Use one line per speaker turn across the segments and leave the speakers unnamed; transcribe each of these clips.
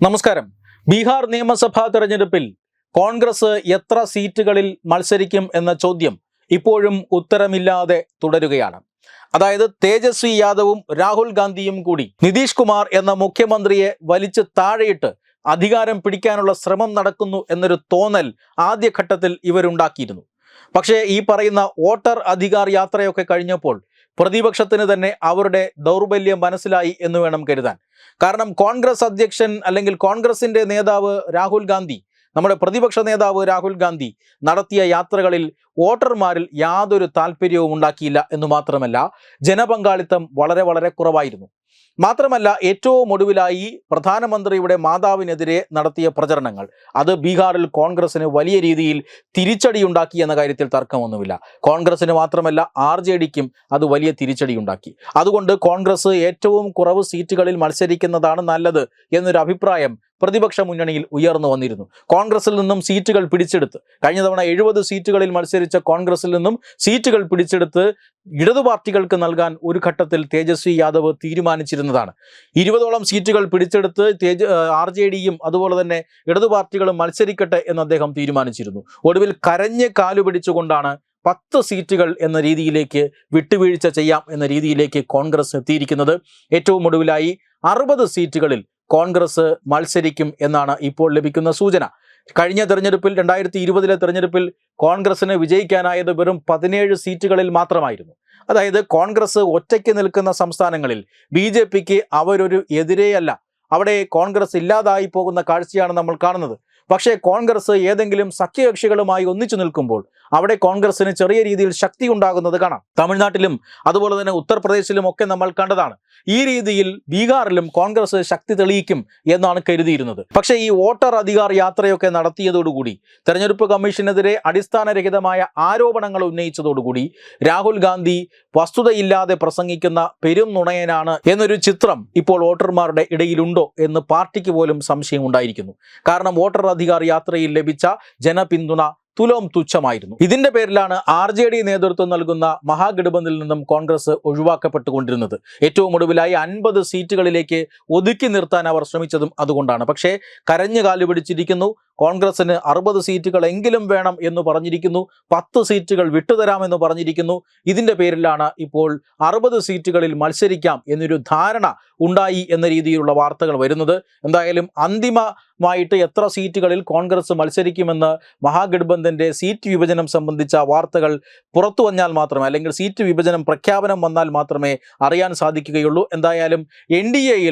നമസ്കാരം. ബീഹാർ നിയമസഭാ തെരഞ്ഞെടുപ്പിൽ കോൺഗ്രസ് എത്ര സീറ്റുകളിൽ മത്സരിക്കും എന്ന ചോദ്യം ഇപ്പോഴും ഉത്തരമില്ലാതെ തുടരുകയാണ്. അതായത് തേജസ്വി യാദവും രാഹുൽ ഗാന്ധിയും കൂടി നിതീഷ് കുമാർ എന്ന മുഖ്യമന്ത്രിയെ വലിച്ചു താഴെയിട്ട് അധികാരം പിടിക്കാനുള്ള ശ്രമം നടക്കുന്നു എന്നൊരു തോന്നൽ ആദ്യഘട്ടത്തിൽ ഇവരുണ്ടാക്കിയിരുന്നു. പക്ഷേ ഈ പറയുന്ന വോട്ടർ അധികാർ യാത്രയൊക്കെ കഴിഞ്ഞപ്പോൾ പ്രതിപക്ഷത്തിന് തന്നെ അവരുടെ ദൗർബല്യം മനസ്സിലായി എന്ന് വേണം കരുതാൻ. കാരണം കോൺഗ്രസ് അധ്യക്ഷൻ അല്ലെങ്കിൽ കോൺഗ്രസിന്റെ നേതാവ് രാഹുൽ ഗാന്ധി നമ്മുടെ പ്രതിപക്ഷ നേതാവ് രാഹുൽ ഗാന്ധി നടത്തിയ യാത്രകളിൽ വോട്ടർമാരിൽ യാതൊരു താല്പര്യവും ഉണ്ടാക്കിയില്ല എന്ന് മാത്രമല്ല ജനപങ്കാളിത്തം വളരെ വളരെ കുറവായിരുന്നു. മാത്രമല്ല ഏറ്റവും ഒടുവിലായി പ്രധാനമന്ത്രിയുടെ മാതാവിനെതിരെ നടത്തിയ പ്രചരണങ്ങൾ. അത് ബീഹാറിൽ കോൺഗ്രസിന് വലിയ രീതിയിൽ തിരിച്ചടിയുണ്ടാക്കി എന്ന കാര്യത്തിൽ തർക്കമൊന്നുമില്ല. കോൺഗ്രസിന് മാത്രമല്ല ആർ ജെ ഡിക്കും അത് വലിയ തിരിച്ചടിയുണ്ടാക്കി അതുകൊണ്ട് കോൺഗ്രസ് ഏറ്റവും കുറവ് സീറ്റുകളിൽ മത്സരിക്കുന്നതാണ് നല്ലത് എന്നൊരു അഭിപ്രായം പ്രതിപക്ഷ മുന്നണിയിൽ ഉയർന്നു വന്നിരുന്നു. കോൺഗ്രസിൽ നിന്നും സീറ്റുകൾ പിടിച്ചെടുത്ത് കഴിഞ്ഞ തവണ എഴുപത് സീറ്റുകളിൽ മത്സരിച്ച കോൺഗ്രസിൽ നിന്നും സീറ്റുകൾ പിടിച്ചെടുത്ത് ഇടതു പാർട്ടികൾക്ക് നൽകാൻ ഒരു ഘട്ടത്തിൽ തേജസ്വി യാദവ് തീരുമാനിച്ചിരുന്നതാണ്. ഇരുപതോളം സീറ്റുകൾ പിടിച്ചെടുത്ത് തേജ് ആർ ജെ ഡിയും അതുപോലെ തന്നെ ഇടതു പാർട്ടികളും മത്സരിക്കട്ടെ എന്ന് അദ്ദേഹം തീരുമാനിച്ചിരുന്നു. ഒടുവിൽ കരഞ്ഞ് കാലു പിടിച്ചുകൊണ്ടാണ് പത്ത് സീറ്റുകൾ എന്ന രീതിയിലേക്ക് വിട്ടുവീഴ്ച ചെയ്യാം എന്ന രീതിയിലേക്ക് കോൺഗ്രസ് എത്തിയിരിക്കുന്നത്. ഏറ്റവും ഒടുവിലായി അറുപത് സീറ്റുകളിൽ കോൺഗ്രസ് മത്സരിക്കും എന്നാണ് ഇപ്പോൾ ലഭിക്കുന്ന സൂചന. കഴിഞ്ഞ തെരഞ്ഞെടുപ്പിൽ രണ്ടായിരത്തി ഇരുപതിലെ തെരഞ്ഞെടുപ്പിൽ കോൺഗ്രസിന് വിജയിക്കാനായത് വെറും പതിനേഴ് സീറ്റുകളിൽ മാത്രമായിരുന്നു. അതായത് കോൺഗ്രസ് ഒറ്റയ്ക്ക് നിൽക്കുന്ന സംസ്ഥാനങ്ങളിൽ ബി ജെ പിക്ക് അവരൊരു എതിരെയല്ല. അവിടെ കോൺഗ്രസ് ഇല്ലാതായി പോകുന്ന കാഴ്ചയാണ് നമ്മൾ കാണുന്നത്. പക്ഷേ കോൺഗ്രസ് ഏതെങ്കിലും സഖ്യകക്ഷികളുമായി ഒന്നിച്ചു നിൽക്കുമ്പോൾ അവിടെ കോൺഗ്രസിന് ചെറിയ രീതിയിൽ ശക്തി ഉണ്ടാകുന്നത് കാണാം. തമിഴ്നാട്ടിലും അതുപോലെ തന്നെ ഉത്തർപ്രദേശിലും ഒക്കെ നമ്മൾ കണ്ടതാണ്. ഈ രീതിയിൽ ബീഹാറിലും കോൺഗ്രസ് ശക്തി തെളിയിക്കും എന്നാണ് കരുതിയിരുന്നത്. പക്ഷേ ഈ വോട്ടർ അധികാർ യാത്രയൊക്കെ നടത്തിയതോടുകൂടി തെരഞ്ഞെടുപ്പ് കമ്മീഷനെതിരെ അടിസ്ഥാനരഹിതമായ ആരോപണങ്ങൾ ഉന്നയിച്ചതോടുകൂടി രാഹുൽ ഗാന്ധി വസ്തുതയില്ലാതെ പ്രസംഗിക്കുന്ന പെരും നുണയനാണ് എന്നൊരു ചിത്രം ഇപ്പോൾ വോട്ടർമാരുടെ ഇടയിലുണ്ടോ എന്ന് പാർട്ടിക്ക് പോലും സംശയം ഉണ്ടായിരിക്കുന്നു. കാരണം വോട്ടർ അധികാർ യാത്രയിൽ ലഭിച്ച ജനപിന്തുണ തുലോം തുച്ഛമായിരുന്നു. ഇതിന്റെ പേരിലാണ് ആർ ജെ ഡി നേതൃത്വം നൽകുന്ന മഹാഗഡ്ബന്ധനിൽ നിന്നും കോൺഗ്രസ് ഒഴിവാക്കപ്പെട്ടുകൊണ്ടിരുന്നത്. ഏറ്റവും ഒടുവിലായി അൻപത് സീറ്റുകളിലേക്ക് ഒതുക്കി നിർത്താൻ അവർ ശ്രമിച്ചതും അതുകൊണ്ടാണ്. പക്ഷേ കരഞ്ഞു കാലു പിടിച്ചിരിക്കുന്നു. കോൺഗ്രസിന് അറുപത് സീറ്റുകൾ എങ്കിലും വേണം എന്ന് പറഞ്ഞിരിക്കുന്നു. പത്ത് സീറ്റുകൾ വിട്ടുതരാമെന്ന് പറഞ്ഞിരിക്കുന്നു. ഇതിന്റെ പേരിലാണ് ഇപ്പോൾ അറുപത് സീറ്റുകളിൽ മത്സരിക്കാം എന്നൊരു ധാരണ ഉണ്ടായി എന്ന രീതിയിലുള്ള വാർത്തകൾ വരുന്നത്. എന്തായാലും അന്തിമമായിട്ട് എത്ര സീറ്റുകളിൽ കോൺഗ്രസ് മത്സരിക്കുമെന്ന് മഹാഗഡ്ബന്ധന്റെ സീറ്റ് വിഭജനം സംബന്ധിച്ച വാർത്തകൾ പുറത്തു വന്നാൽ മാത്രമേ അല്ലെങ്കിൽ സീറ്റ് വിഭജനം പ്രഖ്യാപനം വന്നാൽ മാത്രമേ അറിയാൻ സാധിക്കുകയുള്ളൂ. എന്തായാലും എൻ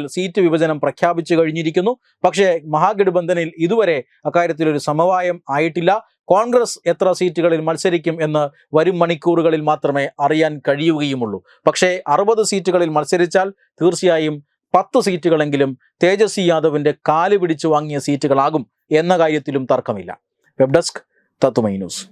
സീറ്റ് വിഭജനം പ്രഖ്യാപിച്ചു കഴിഞ്ഞിരിക്കുന്നു. പക്ഷേ മഹാഗഠബന്ധനിൽ ഇതുവരെ അക്കാര്യത്തിൽ ഒരു സമവായം ആയിട്ടില്ല. കോൺഗ്രസ് എത്ര സീറ്റുകളിൽ മത്സരിക്കും എന്ന് വരും മണിക്കൂറുകളിൽ മാത്രമേ അറിയാൻ കഴിയുകയുമുള്ളൂ. പക്ഷേ അറുപത് സീറ്റുകളിൽ മത്സരിച്ചാൽ തീർച്ചയായും പത്ത് സീറ്റുകളെങ്കിലും തേജസ്വി യാദവിന്റെ കാൽ പിടിച്ചു വാങ്ങിയ സീറ്റുകളാകും എന്ന കാര്യത്തിലും തർക്കമില്ല. വെബ് ഡെസ്ക് തത്തുമൈ ന്യൂസ്.